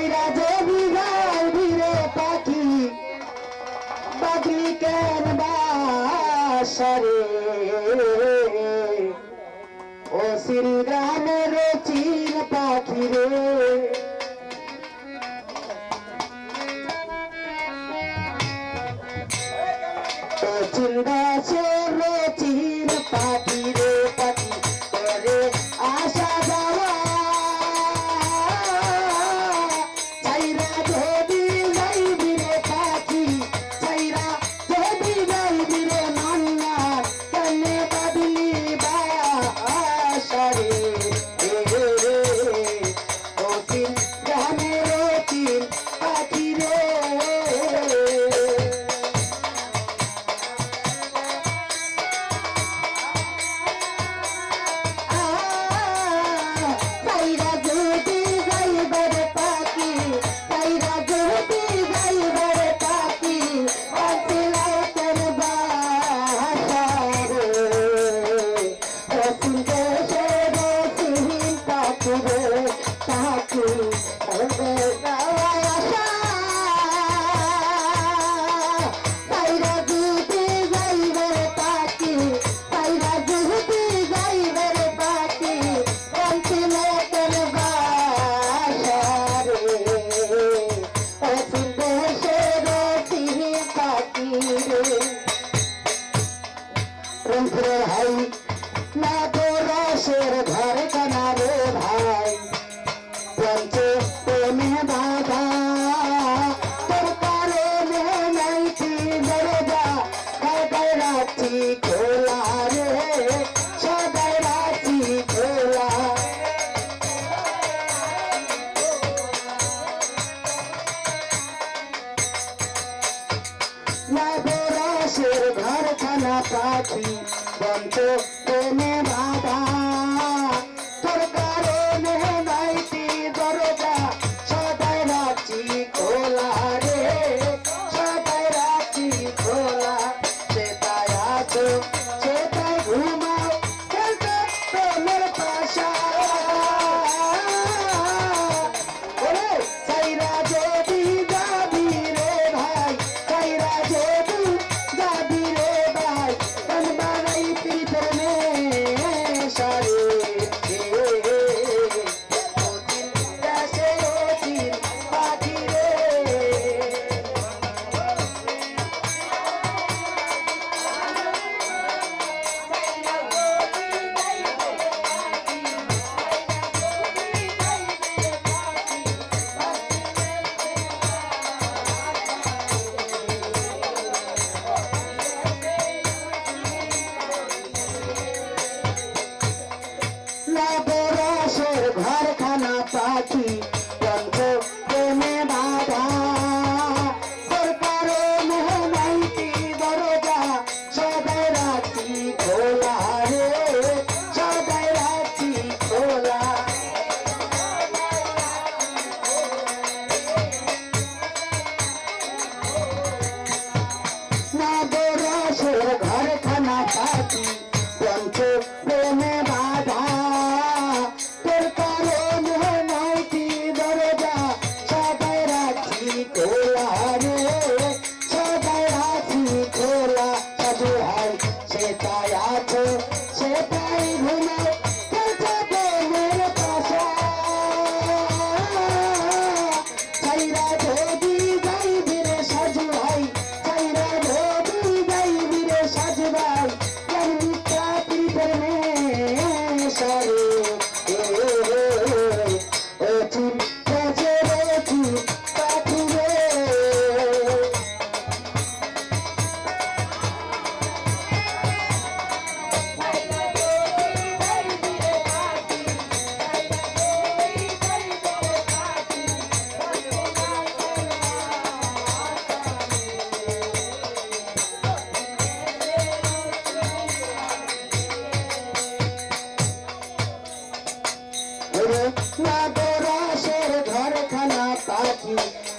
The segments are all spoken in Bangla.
মাইরা যদি যাই ভিড়ে পাখি। পাখি কেন বাসারে ও শ্রীরামের চিন পাখি রে। চিন্তা সরে পাখি বন্ধ প্রেমে বাধা। তোর কারণে নাইতি দরজা সদাই রাখি খোলা রে। সদাই রাখি খোলা সে তাই আছো।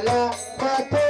গেল কত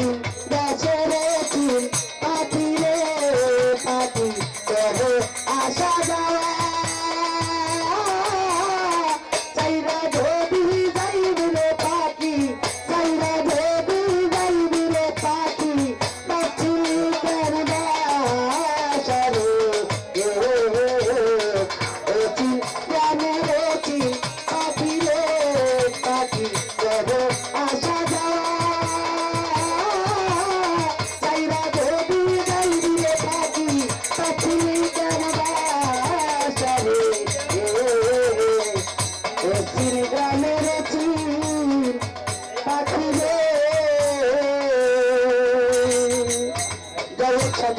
you.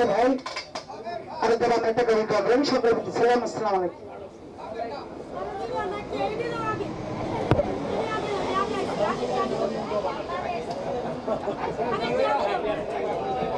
যে ভাই আরেকটা বাংলাটা করে পাবেন সকলে সালাম আসসালাম আলাইকুম